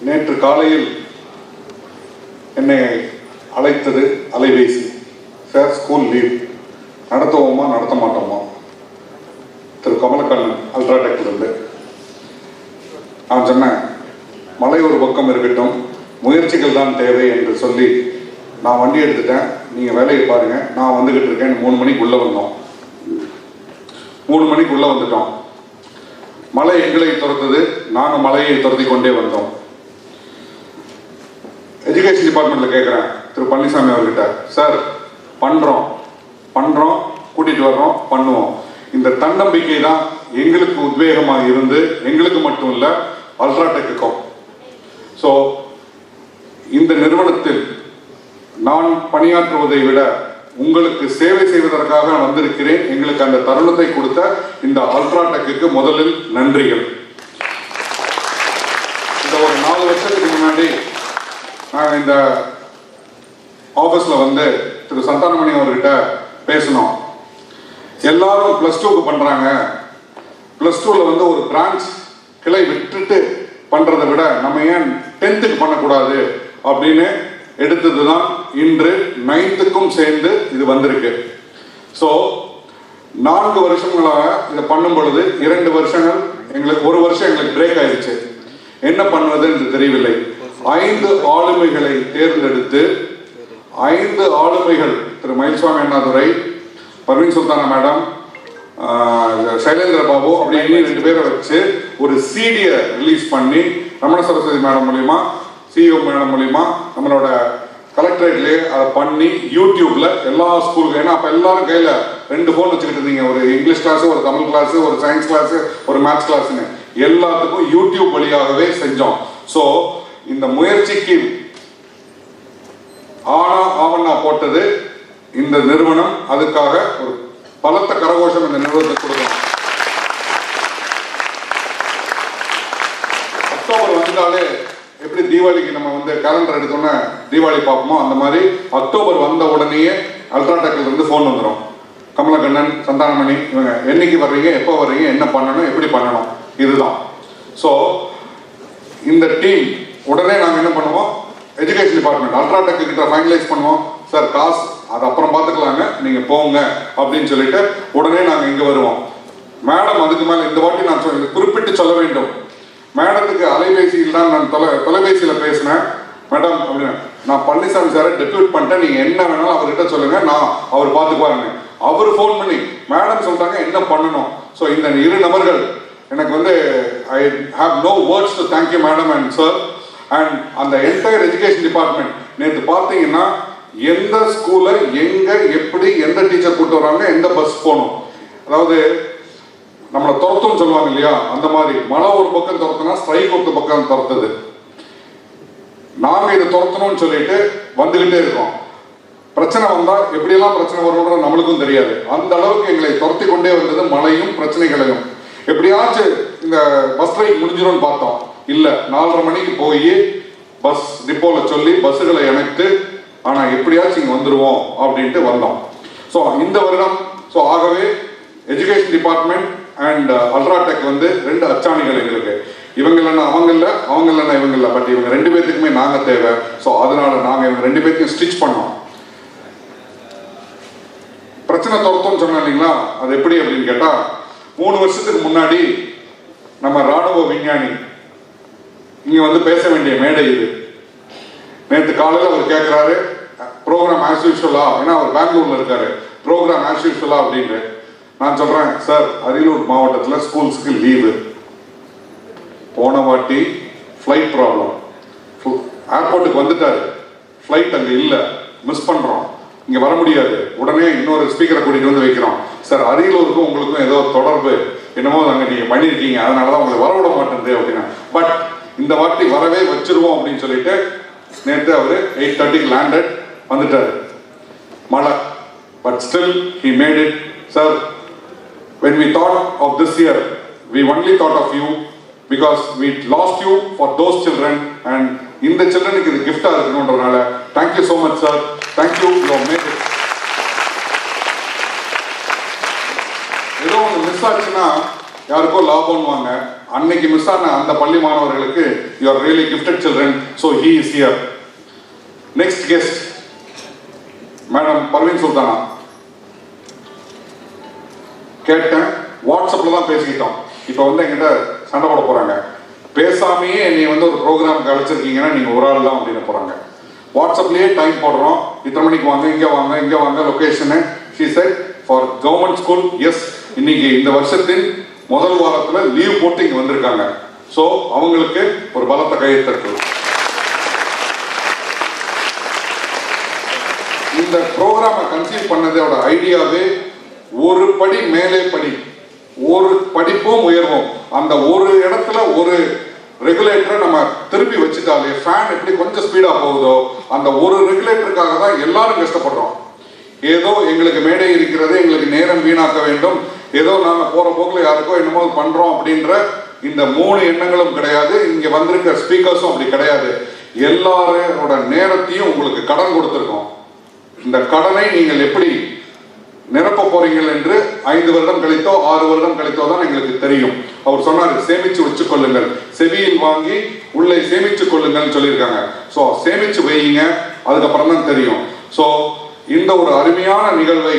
நேற்று காலையில் என்னை அழைத்தது அலைபேசி. சார் ஸ்கூல் லீவ் நடத்துவோமா நடத்த மாட்டோமா? திரு கமலக்கண்ணன் அல்ட்ராடெக்லிருந்து நான் சொன்னேன் மலை ஒரு பக்கம் இருக்கட்டும் முயற்சிகள் தான் தேவை என்று சொல்லி நான் வண்டி எடுத்துட்டேன் நீங்கள் வேலையை பாருங்கள் நான் வந்துக்கிட்டு இருக்கேன் மூணு மணிக்குள்ளே வந்தோம். மூணு மணிக்குள்ளே வந்துட்டோம். மலை எங்களை துரத்தது நாங்கள் மலையை துரத்தி கொண்டே வந்தோம். எஜுகேஷன் டிபார்ட்மெண்ட்ல கேட்குறேன் திரு பழனிசாமி அவர்கிட்ட. சார் பண்றோம். பண்றோம். கூட்டிட்டு வர்றோம். பண்ணுவோம். இந்த தன்னம்பிக்கை தான் எங்களுக்கு உத்வேகமாக இருந்து எங்களுக்கு மட்டும் இல்ல அல்ட்ராடெக்குக்கும் ஸோ இந்த நிறுவனத்தில் நான் பணியாற்றுவதை விட உங்களுக்கு சேவை செய்வதற்காக நான் வந்திருக்கிறேன். எங்களுக்கு அந்த தருணத்தை கொடுத்த இந்த அல்ட்ராடெக்குக்கு முதலில் நன்றிகள். இந்த ஒரு நாலு வருஷத்துக்கு முன்னாடி நாங்கள் இந்த ஆஃபீஸில் வந்து திரு சந்தானமணி அவர்கிட்ட பேசினோம். எல்லாரும் ப்ளஸ் டூக்கு பண்ணுறாங்க ப்ளஸ் டூவில் வந்து ஒரு பிரான்ச் கிளை விட்டுட்டு பண்ணுறதை விட நம்ம ஏன் டென்த்துக்கு பண்ணக்கூடாது அப்படின்னு எடுத்தது தான் இன்று நைன்த்துக்கும் சேர்ந்து இது வந்திருக்கு. ஸோ நான்கு வருஷங்களாக இதை பண்ணும் பொழுது இரண்டு வருஷங்கள் எங்களுக்கு ஒரு வருஷம் எங்களுக்கு பிரேக் ஆயிடுச்சு. என்ன பண்ணுவது தெரியவில்லை. ஐந்து ஆளுமைகளை தேர்ந்தெடுத்து ஐந்து ஆளுமைகள் திரு மயில்சுவாமி அண்ணாதுரை பர்வீன் சுல்தானா மேடம் சைலேந்திர பாபு அப்படின்னு ரெண்டு பேரை வச்சு ஒரு சீடியை ரிலீஸ் பண்ணி ரமண சரஸ்வதி மேடம் மூலிமா சிஇஓ மேடம் மூலிமா நம்மளோட கலெக்டரேட்லயே அதை பண்ணி யூடியூப்ல எல்லா ஸ்கூலுக்கும் ஏன்னா அப்ப எல்லாரும் கையில ரெண்டு ஃபோன் வச்சுக்கிட்டு இருந்தீங்க. ஒரு இங்கிலீஷ் கிளாஸ் ஒரு தமிழ் கிளாஸ் ஒரு சயின்ஸ் கிளாஸ் ஒரு மேத்ஸ் கிளாஸ்னு எல்லாத்துக்கும் யூடியூப் வழியாகவே செஞ்சோம். ஸோ இந்த முயற்சிக்கு ஆனா ஆவண்ணா போட்டது இந்த நிறுவனம். அதுக்காக ஒரு பலத்த கரகோஷம் இந்த நிறுவனத்துக்கு கொடுக்கணும். அக்டோபர் வந்தாலே எப்படி தீபாவளிக்கு நம்ம வந்து கேலண்டர் எடுத்தோன்னே தீபாவளி பார்ப்போமோ அந்த மாதிரி அக்டோபர் வந்த உடனேயே அல்ட்ராடெக்ல இருந்து ஃபோன் வந்துடும் கமலக்கண்ணன் சந்தானமணி இவங்க என்னைக்கு வர்றீங்க எப்போ வர்றீங்க என்ன பண்ணணும் எப்படி பண்ணணும் இதுதான். ஸோ இந்த டீம் உடனே நாங்கள் என்ன பண்ணுவோம்? எஜுகேஷன் டிபார்ட்மெண்ட் அல்ட்ராடெக் கிட்ட ஃபைனலைஸ் பண்ணுவோம். சார் காசு அது அப்புறம் பார்த்துக்கலாங்க நீங்கள் போங்க அப்படின்னு சொல்லிட்டு உடனே நாங்கள் இங்கே வருவோம். மேடம் அதுக்கு மேலே இந்த வாட்டி நான் சொல்ல குறிப்பிட்டு சொல்ல வேண்டும். மேடத்துக்கு அலைபேசியில் தான் நான் தொலை தொலைபேசியில் பேசினேன். மேடம் அப்படின்னு. நான் பழனிசாமி சாரை டெபியூட் பண்ணிட்டேன். நீங்கள் என்ன வேணாலும் அவர்கிட்ட சொல்லுங்க. நான் அவர் பார்த்துக்குவாருங்க அவர் ஃபோன் பண்ணி மேடம் சொல்லிட்டாங்க என்ன பண்ணணும்? ஸோ இந்த இரு நபர்கள் எனக்கு வந்து I have no words to thank you madam and sir and அந்த என்டையர் எஜுகேஷன் டிபார்ட்மெண்ட் நேற்று பார்த்தீங்கன்னா எந்த ஸ்கூலை எங்க எப்படி எந்த டீச்சர் கூட்டு வராங்க எந்த பஸ் போகணும். அதாவது நம்மளை துரத்தும் சொல்லுவாங்க இல்லையா அந்த மாதிரி. மழை ஒரு பக்கம் துரத்துனா ஸ்ட்ரைக் ஒரு பக்கம் துரத்துது. நாங்க இதை துரத்தணும்னு சொல்லிட்டு வந்துகிட்டே இருக்கோம். பிரச்சனை வந்தா எப்படியெல்லாம் பிரச்சனை வரும்ன்றது நம்மளுக்கும் தெரியாது. அந்த அளவுக்கு எங்களை துரத்தி கொண்டே வந்தது மழையும் பிரச்சனைகளையும் எப்படியாச்சும் இந்த பஸ் ஸ்ட்ரைக் முடிஞ்சிடும்னு பார்த்தோம். இல்ல நாலரை மணிக்கு போய் பஸ் டிப்போல சொல்லி பஸ்ஸுகளை இணைத்து ஆனா எப்படியாச்சும் இங்க வந்துருவோம் அப்படின்ட்டு வந்தோம். ஸோ இந்த வருடம் ஸோ ஆகவே எஜுகேஷன் டிபார்ட்மெண்ட் அண்ட் அல்ட்ராடெக் வந்து ரெண்டு அச்சாணிகள் எங்களுக்கு. இவங்க இல்லைன்னா அவங்க இல்லை அவங்க இல்லைன்னா இவங்க இல்லை. பட் இவங்க ரெண்டு பேர்த்துக்குமே நாங்க தேவை. ஸோ அதனால நாங்க இவங்க ரெண்டு பேர்த்தையும் ஸ்டிச் பண்ணோம். பிரச்சனை துரத்தோம்னு சொன்னேன் இல்லைங்களா? அது எப்படி அப்படின்னு கேட்டா மூணு வருஷத்துக்கு முன்னாடி நம்ம ராணுவ விஞ்ஞானி இங்க வந்து பேச வேண்டிய மேடை இது. நேற்று காலையில் அவர் கேட்குறாரு ப்ரோக்ராம் ஆஸ் யூஷுவலா ஏன்னா அவர் பெங்களூர்ல இருக்காரு. ப்ரோக்ராம் ஆஸ் யூஸ்வலா அப்படின்னு நான் சொல்றேன் சார் அரியலூர் மாவட்டத்தில் ஸ்கூல்ஸுக்கு லீவு. போன வாட்டி ஃப்ளைட் ப்ராப்ளம் ஏர்போர்ட்டுக்கு வந்துட்டாரு. ஃப்ளைட் அங்கே இல்லை. மிஸ் பண்ணுறோம் இங்கே வர முடியாது. உடனே இன்னொரு ஸ்பீக்கரை கூட்டிகிட்டு வந்து வைக்கிறோம். சார் அரியலூருக்கும் உங்களுக்கும் ஏதோ தொடர்பு. என்னமோ அங்கே நீங்கள் பண்ணியிருக்கீங்க அதனால தான் உங்களை வரவிட மாட்டேங்குது அப்படின்னா. பட் இந்த வாட்டி வரவே வச்சிருவோம் அப்படின்னு சொல்லிட்டு நேற்று அவர் எயிட் தேர்ட்டிக்கு லேண்டட் வந்துட்டார். மழை. But still he made it sir when we thought of this year we only thought of you because we lost you for those children and இந்த சில்ட்ரனுக்கு இது கிஃப்டாக இருக்கணுன்றதுனால thank you so much sir thank you you made it ஏதோ ஒன்று miss ஆச்சுன்னா யாருக்கோ லாபம் வாங்க அன்னைக்கு மிஸ் ஆன அந்த பள்ளி மாணவர்களுக்கு you are really gifted children so he is here next guest madam Parveen Sultana கேட்டேன். வாட்ஸ்அப்பில் தான் பேசிக்கிட்டோம். இப்போ வந்து என்கிட்ட சண்டை போட போகிறாங்க பேசாமையே என்னை வந்து ஒரு ப்ரோக்ராம் அழைச்சிருக்கீங்கன்னா நீங்கள் ஒரு ஆள் தான் அப்படின்னு போகிறாங்க வாட்ஸ்அப்லேயே டைம் போடுறோம். இத்தனை மணிக்கு வாங்க இங்கே வாங்க இங்கே வாங்க location she said for government schools இன்னைக்கு இந்த வருஷத்தின் முதல் வாரத்துல லீவ் போட்டு இங்க வந்திருக்காங்க. ஸோ அவங்களுக்கு ஒரு பலத்த கையெழுத்து இந்த ப்ரோக்ராமை கன்சீவ் பண்ணதோட ஐடியாவே ஒரு படி மேலே படி ஒரு படிப்பும் உயர்வும். அந்த ஒரு இடத்துல ஒரு ரெகுலேட்டரை நம்ம திருப்பி வச்சுட்டாலே ஃபேன் எப்படி கொஞ்சம் ஸ்பீடாக போகுதோ அந்த ஒரு ரெகுலேட்டருக்காக தான் எல்லாரும் கஷ்டப்படுறோம். ஏதோ எங்களுக்கு மேடை இருக்கிறது எங்களுக்கு நேரம் வீணாக்க வேண்டும். ஏதோ நாம போற போக்குல யாருக்கோ என்னமோ பண்றோம் அப்படின்ற இந்த மூணு எண்ணங்களும் கிடையாது. இங்க வந்திருக்க ஸ்பீக்கர்ஸும் அப்படி கிடையாது. எல்லாரோட நேரத்தையும் உங்களுக்கு கடன் கொடுத்துருக்கோம். இந்த கடனை நீங்கள் எப்படி நிரப்ப போறீங்கள் என்று ஐந்து வருடம் கழித்தோ ஆறு வருடம் கழித்தோ தான் எங்களுக்கு தெரியும். அவர் சொன்னார் சேமிச்சு வச்சு கொள்ளுங்கள். செவியில் வாங்கி உள்ளே சேமிச்சு கொள்ளுங்கள் சொல்லியிருக்காங்க. ஸோ சேமிச்சு வையுங்க. அதுக்கப்புறம் தான் தெரியும். ஸோ இந்த ஒரு அருமையான நிகழ்வை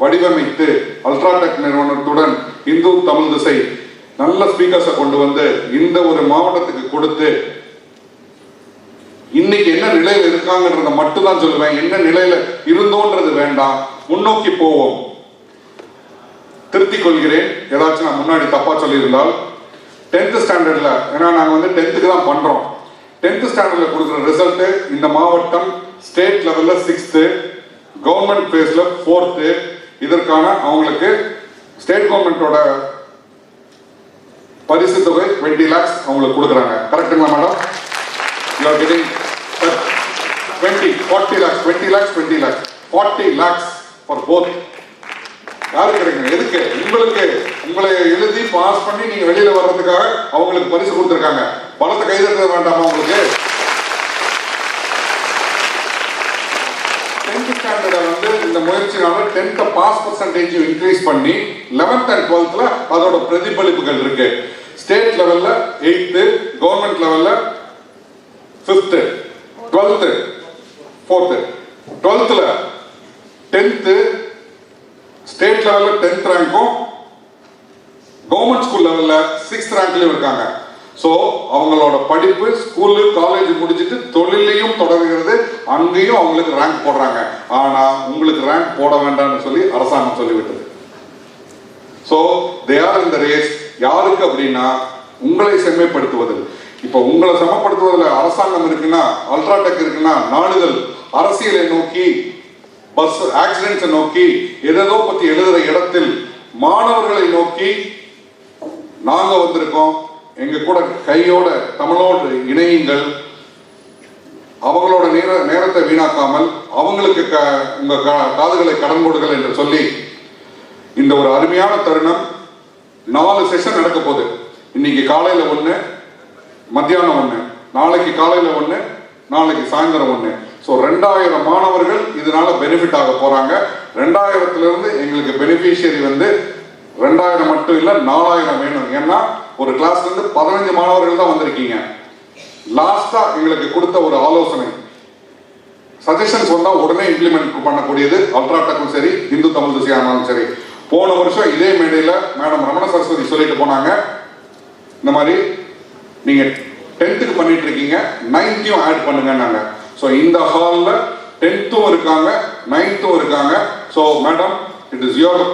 வடிவமைத்து அல்ட்ராடெக் நிறுவனத்துடன் இந்து தமிழ் திசை நல்ல ஸ்பீக்கர்ஸை கொண்டு வந்து இந்த ஒரு மாவட்டத்துக்கு கொடுத்து இன்னைக்கு என்ன நிலையில இருக்காங்கன்றத மட்டும் தான் சொல்லுவேன். என்ன நிலையில இருந்தோன்றது வேண்டாம். முன்னோக்கி போவோம். திருத்திக் கொள்கிறேன். ஏதாச்சும் நான் முன்னாடி தப்பா சொல்லியிருந்தால் டென்த் ஸ்டாண்டர்ட்ல ஏன்னா நாங்க வந்து டென்த்துக்கு தான் பண்றோம். டென்த் ஸ்டாண்டர்ட்ல கொடுக்குற ரிசல்ட் இந்த மாவட்டம் ஸ்டேட் லெவல்ல சிக்ஸ்த்து கவர்மெண்ட் பேஸ்ல ஃபோர்த்து இதற்கான அவங்களுக்கு ஸ்டேட் கவர்மெண்டோட பரிசு தொகை டுவெண்ட்டி லேக்ஸ் அவங்களுக்கு கொடுக்குறாங்க. கரெக்டுங்களா madam you forty getting twenty 20, 40 lakhs, 20 lakhs, 20 lakhs, 40 lakhs for கிடைக்கும் எதுக்கு? உங்களுக்கு. உங்களை எழுதி பாஸ் பண்ணி நீங்க வெளியில வர்றதுக்காக அவங்களுக்கு பரிசு கொடுத்துருக்காங்க. பணத்தை கைதட்ட வேண்டாமா உங்களுக்கு டென்த் ஸ்டாண்டர்ட வந்து இந்த முயற்சினால டென்த் பாஸ் பர்சன்டேஜ் இன்க்ரீஸ் பண்ணி லெவன்த் அண்ட் டுவெல்த்ல அதோட பிரதிபலிப்புகள் இருக்கு. ஸ்டேட் லெவல்ல எயித்து கவர்மெண்ட் லெவல்ல ஃபிஃப்த்து டுவெல்த்து ஃபோர்த்து டுவெல்த்தில் டென்த்து ஸ்டேட் லெவலில் டென்த் ரேங்க்கும் கவர்மெண்ட் ஸ்கூல் லெவலில் சிக்ஸ்த் ரேங்க்லையும் இருக்காங்க. ஸோ அவங்களோட படிப்பு ஸ்கூலு காலேஜ் முடிச்சுட்டு தொழிலையும் தொடர்கிறது அங்கேயும் அவங்களுக்கு ரேங்க் போடுறாங்க. ஆனால் உங்களுக்கு ரேங்க் போட வேண்டாம்னு சொல்லி அரசாங்கம் சொல்லிவிட்டது. ஸோ தே ஆர் இந்த ரேஸ் யாருக்கு அப்படின்னா உங்களை செம்மைப்படுத்துவது இப்போ உங்களை சமப்படுத்துவதில் அரசாங்கம் இருக்குன்னா அல்ட்ராடெக் இருக்குன்னா நாடுகள் அரசியலை நோக்கி பஸ் ஆக்சிடென்ட்ஸை நோக்கி எதோ பற்றி எழுதுகிற இடத்தில் மாணவர்களை நோக்கி நாங்கள் வந்திருக்கோம். எங்க கூட கையோட தமிழோடு இணையுங்கள். அவங்களோட நேர நேரத்தை வீணாக்காமல் அவங்களுக்கு க உங்க காதுகளை கடன் கொடுங்கள் என்று சொல்லி இந்த ஒரு அருமையான தருணம் நாலு செஷன் நடக்க போகுது. இன்னைக்கு காலையில ஒண்ணு மத்தியானம் ஒண்ணு நாளைக்கு காலையில ஒண்ணு நாளைக்கு சாயந்தரம் ஒண்ணு. ஸோ ரெண்டாயிரம் மாணவர்கள் இதனால பெனிஃபிட் ஆக போறாங்க. ரெண்டாயிரத்துல இருந்து எங்களுக்கு பெனிஃபிஷியரி வந்து ரெண்டாயிரம் மட்டும் இல்ல நாலாயிரம் வேணும். ஏன்னா ஒரு கிளாஸ்ல இருந்து பதினஞ்சு மாணவர்கள் தான் வந்திருக்கீங்க. லாஸ்டா எங்களுக்கு கொடுத்த ஒரு ஆலோசனை. சஜஷன்ஸ் வந்தா உடனே இம்ப்ளிமெண்ட் பண்ணக்கூடியது. அல்ட்ராடெக்கும் சரி இந்து தமிழ் திசையானாலும் சரி. போன வருஷம் இதே மேடையில மேடம் ரமண சரஸ்வதி சொல்லிட்டு போனாங்க. இந்த மாதிரி நீங்க டென்த்துக்கு பண்ணிட்டு இருக்கீங்க நைன்த்தையும் ஆட் பண்ணுங்கன்னாங்க. ஸோ இந்த ஹாலில் டென்த்தும் இருக்காங்க நைன்த்தும் இருக்காங்க. So madam it is your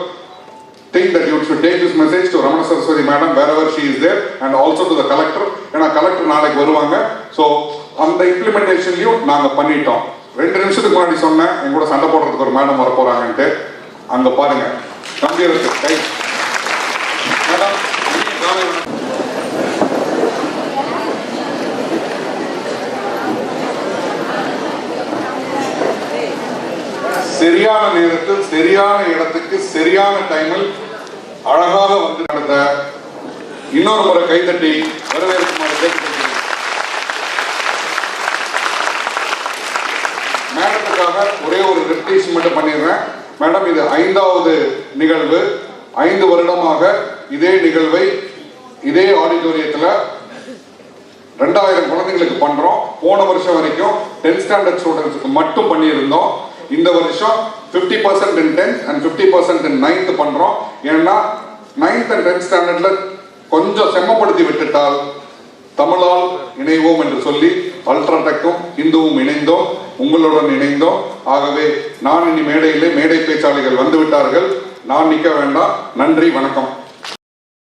think that you should take this message to Ramana Saraswathi madam wherever she is there and also to the collector ஏன்னா கலெக்டர் நாளைக்கு வருவாங்க. ஸோ அந்த இம்ப்ளிமெண்டேஷன்லையும் நாங்கள் பண்ணிட்டோம். ரெண்டு நிமிஷத்துக்கு முன்னாடி சொன்னேன் என் கூட சண்டை போடுறதுக்கு ஒரு மேடம் வர அங்கே பாருங்க. தம்பி இருக்கு கை மேடம் சரியான நேரத்தில் சரியான இடத்துக்கு சரியான டைமில் அழகாக வந்து நடந்த இன்னொரு முறை கைதட்டி வரவேற்குமாறு கேட்டுக்கொள்கிறேன். மேடத்துக்காக ஒரே ஒரு ரெப்டேஷன் மட்டும் பண்ணிடுறேன். மேடம் இது ஐந்தாவது நிகழ்வு. ஐந்து வருடமாக இதே நிகழ்வை இதே ஆடிட்டோரியத்தில் ரெண்டாயிரம் குழந்தைங்களுக்கு பண்றோம். போன வருஷம் வரைக்கும் டென்த் ஸ்டாண்டர்ட் ஸ்டூடெண்ட்ஸுக்கு மட்டும் பண்ணியிருந்தோம். இந்த வருஷம் 50% percent in tenth and fifty percent in ninth பண்றோம். ஏன்னா நைன்த் அண்ட் டென்த் ஸ்டாண்டர்ட்ல கொஞ்சம் செம்மப்படுத்தி விட்டுட்டால் தமிழால் இணைவோம் என்று சொல்லி அல்ட்ராடெக்கும் இந்துவும் இணைந்தோம் உங்களுடன் இணைந்தோம். ஆகவே நான் இனி மேடையிலே மேடை பேச்சாளிகள் வந்து விட்டார்கள் நான் நிற்க வேண்டாம். நன்றி வணக்கம்.